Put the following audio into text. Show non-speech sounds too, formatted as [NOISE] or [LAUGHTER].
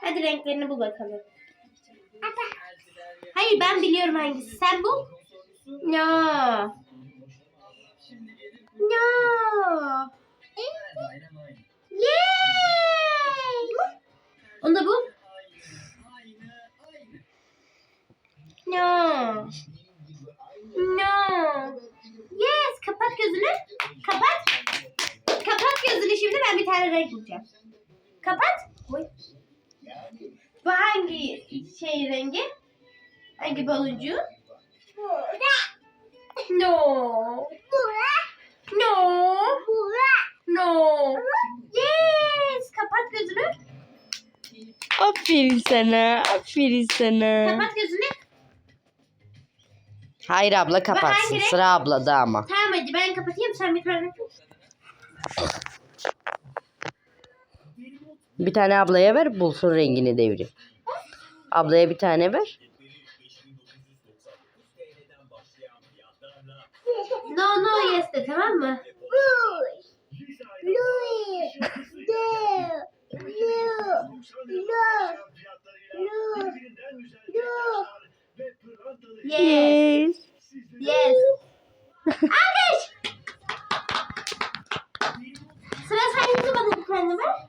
Hadi renklerini bul bakalım. Hayır ben biliyorum hangisi. Sen bul. No. No. Yay! Onu da bul. No. Yes. Kapat gözünü. Kapat. Kapat gözünü şimdi ben bir tane renk bulacağım. Kapat. Oy. Bu hangi şey rengi? Hangi baloncuğu? No. No. No. Yes. Kapat gözünü. Aferin sana. Aferin sana. Kapat gözünü. Hayır abla kapatsın. renk? Sıra ablada ama. Tamam hadi ben kapatayım sen bir tane. Bir tane ablaya ver bulsun rengini devri. Ablaya bir tane ver. No no yes de tamam mı? Yes. Yes. Arkadaş. [LAUGHS] Sıra sen yüzü bana bir tane ver.